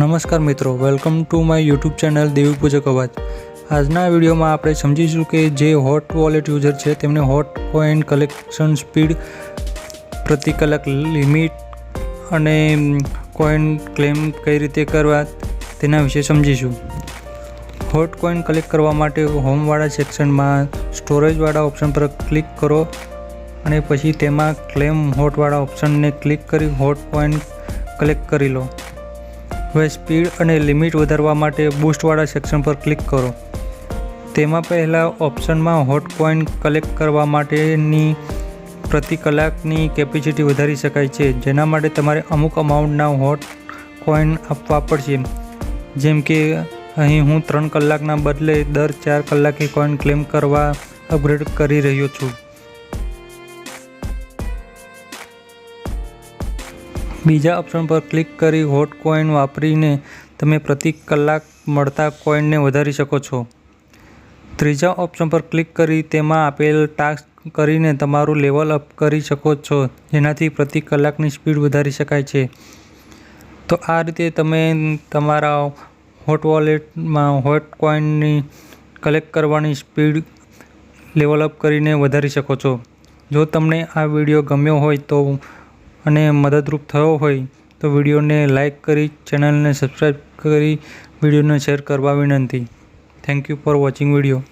નમસ્કાર મિત્રો welcome to my YouTube channel Devi Pujak અવાજ આજના વિડીયોમાં આપણે સમજીશું કે જે હોટ વોલેટ યુઝર છે, તેમને હોટ કોઈન કલેક્શન સ્પીડ પ્રતિ કલાક લિમિટ અને કોઈન ક્લેમ કઈ રીતે કરવા, તેના વિશે સમજીશું. હોટ કોઈન કલેક્ટ કરવા માટે હોમવાળા સેક્શનમાં સ્ટોરેજવાળા ઓપ્શન પર ક્લિક કરો અને પછી તેમાં ક્લેમ હોટવાળા ઓપ્શનને ક્લિક કરી હોટ કોઈન કલેક્ટ કરી લો. હવે સ્પીડ અને લિમિટ વધારવા માટે બૂસ્ટવાળા સેક્શન પર ક્લિક કરો. તેમાં પહેલાં ઓપ્શનમાં હોટ કોઈન કલેક્ટ કરવા માટેની પ્રતિ કલાકની કેપેસિટી વધારી શકાય છે, જેના માટે તમારે અમુક અમાઉન્ટના હોટ કોઈન આપવા પડશે. જેમ કે, અહીં હું ત્રણ કલાકના બદલે દર ચાર કલાકે કોઈન ક્લેમ કરવા અપગ્રેડ કરી રહ્યો છું. બીજા ઓપ્શન પર ક્લિક કરી હોટ કોઈન વાપરીને તમે પ્રતિ કલાક મળતા કોઈનને વધારી શકો છો. ત્રીજા ઓપ્શન પર ક્લિક કરી તેમાં આપેલ ટાસ્ક કરીને તમારું લેવલ અપ કરી શકો છો, જેનાથી પ્રતિ કલાકની સ્પીડ વધારી શકાય છે. તો આ રીતે તમે તમારા હોટ વોલેટમાં હોટ કોઈનની કલેક્ટ કરવાની સ્પીડ લેવલ અપ કરીને વધારી શકો છો. જો તમને આ વીડિયો ગમ્યો હોય તો અને મદદરૂપ થયો હોય તો વિડીયોને લાઇક કરી, ચેનલને સબસ્ક્રાઈબ કરી, વિડીયોને શેર કરવા વિનંતી. Thank you for watching video.